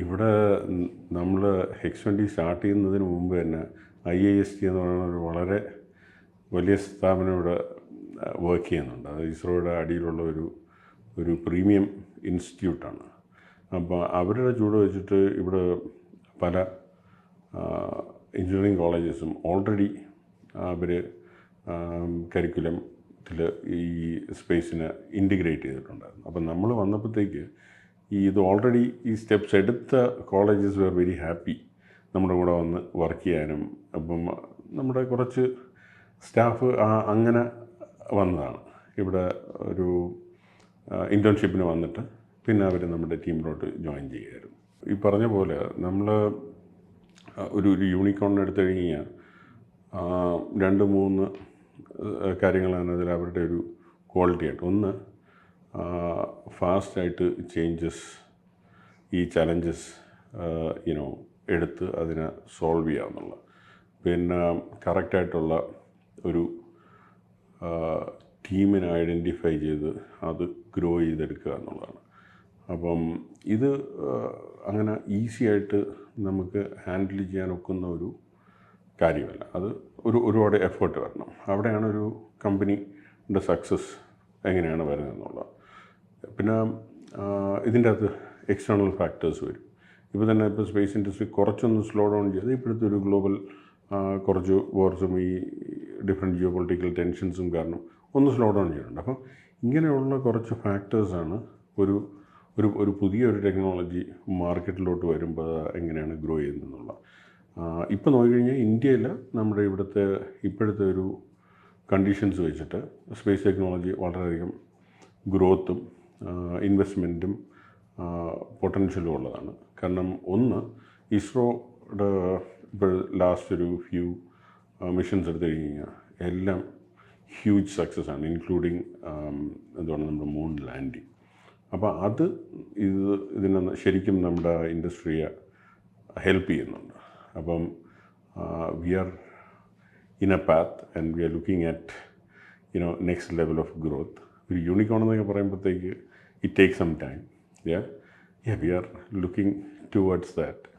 ഇവിടെ നമ്മൾ HECS twenty start ചെയ്യുന്നതിന് മുമ്പ് തന്നെ ഐ ഐ എസ് ടി എന്ന് പറയുന്ന ഒരു വളരെ വലിയ സ്ഥാപനം ഇവിടെ വർക്ക് ചെയ്യുന്നുണ്ട്. അത് ഇസ്രോയുടെ അടിയിലുള്ള ഒരു ഒരു പ്രീമിയം ഇൻസ്റ്റിറ്റ്യൂട്ടാണ് അപ്പോൾ അവരുടെ ചൂട് വെച്ചിട്ട് ഇവിടെ പല എഞ്ചിനീയറിംഗ് കോളേജസും ഓൾറെഡി അവർ കരിക്കുലത്തിൽ ഈ സ്പേസിനെ ഇന്റിഗ്രേറ്റ് ചെയ്തിട്ടുണ്ടായിരുന്നു. അപ്പം നമ്മൾ വന്നപ്പോഴത്തേക്ക് ഈ ഇത് ഓൾറെഡി ഈ സ്റ്റെപ്സ് എടുത്ത കോളേജസ് വെയർ വെരി ഹാപ്പി നമ്മുടെ കൂടെ വന്ന് വർക്ക് ചെയ്യാനും അപ്പം നമ്മുടെ കുറച്ച് സ്റ്റാഫ് അങ്ങനെ വന്നതാണ്. ഇവിടെ ഒരു ഇന്റേൺഷിപ്പിന് വന്നിട്ട് പിന്നെ അവർ നമ്മുടെ ടീമിലോട്ട് ജോയിൻ ചെയ്യുമായിരുന്നു ഈ പറഞ്ഞ പോലെ നമ്മൾ ഒരു ഒരു യൂണിക്കോൺ എടുത്തു കഴിഞ്ഞാൽ രണ്ട് മൂന്ന് കാര്യങ്ങളാണ് അതിൽ അവരുടെ ഒരു ക്വാളിറ്റി ആയിട്ട്. ഒന്ന് ഫാസ്റ്റായിട്ട് ചേഞ്ചസ് ഈ ചലഞ്ചസ് യുനോ എടുത്ത് അതിനെ സോൾവ് ചെയ്യാമെന്നുള്ള. പിന്നെ കറക്റ്റായിട്ടുള്ള ഒരു ടീമിനെ ഐഡന്റിഫൈ ചെയ്ത് അത് ഗ്രോ ചെയ്തെടുക്കുക എന്നുള്ളതാണ്. അപ്പം ഇത് അങ്ങനെ ഈസി ആയിട്ട് നമുക്ക് ഹാൻഡിൽ ചെയ്യാൻ ഒക്കുന്ന ഒരു കാര്യമല്ല. അത് ഒരു ഒരുപാട് എഫേർട്ട് വരണം. അവിടെയാണ് ഒരു കമ്പനിയുടെ സക്സസ് എങ്ങനെയാണ് വരുന്നത് എന്നുള്ളത്. പിന്നെ ഇതിന്റെ അകത്ത് എക്സ്റ്റേണൽ ഫാക്ടേഴ്സ് വരും. ഇപ്പോൾ തന്നെ ഇപ്പോൾ സ്പേസ് ഇൻഡസ്ട്രി കുറച്ചൊന്ന് സ്ലോ ഡൗൺ ചെയ്ത് ഇപ്പോഴത്തെ ഒരു ഗ്ലോബൽ കുറച്ച് വാർസും ഈ ഡിഫറെന്റ് ജിയോ പൊളിറ്റിക്കൽ ടെൻഷൻസും കാരണം ഒന്ന് സ്ലോ ഡൗൺ ചെയ്യുന്നുണ്ട് അപ്പം ഇങ്ങനെയുള്ള കുറച്ച് ഫാക്ടേഴ്സാണ് ഒരു ഒരു ഒരു പുതിയ ഒരു ടെക്നോളജി മാർക്കറ്റിലോട്ട് വരുമ്പോൾ എങ്ങനെയാണ് ഗ്രോ ചെയ്യുന്നതെന്നുള്ള. ഇപ്പോൾ നോക്കിക്കഴിഞ്ഞാൽ ഇന്ത്യയിൽ നമ്മുടെ ഇവിടുത്തെ ഇപ്പോഴത്തെ ഒരു കണ്ടീഷൻസ് വെച്ചിട്ട് സ്പേസ് ടെക്നോളജി വളരെയധികം ഗ്രോത്തും ഇൻവെസ്റ്റ്മെന്റും പൊട്ടൻഷ്യലും ഉള്ളതാണ്. കാരണം ഒന്ന് ഇസ്രോയുടെ ഇപ്പോൾ ലാസ്റ്റ് ഒരു ഫ്യൂ മിഷൻസ് എടുത്തു കഴിഞ്ഞ് കഴിഞ്ഞാൽ എല്ലാം ഹ്യൂജ് സക്സസ് ആണ് ഇൻക്ലൂഡിങ് എന്താണ് നമ്മുടെ മൂൺ ലാൻഡിങ് അപ്പോൾ അത് ഇത് ഇതിനെ ശരിക്കും നമ്മുടെ ഇൻഡസ്ട്രിയെ ഹെൽപ്പ് ചെയ്യുന്നുണ്ട്. അപ്പം we are in a path and we are looking at you know next level of growth ഒരു യൂണിക്കോൺ എന്നൊക്കെ പറയുമ്പോഴത്തേക്ക് it take some time yeah we are looking towards that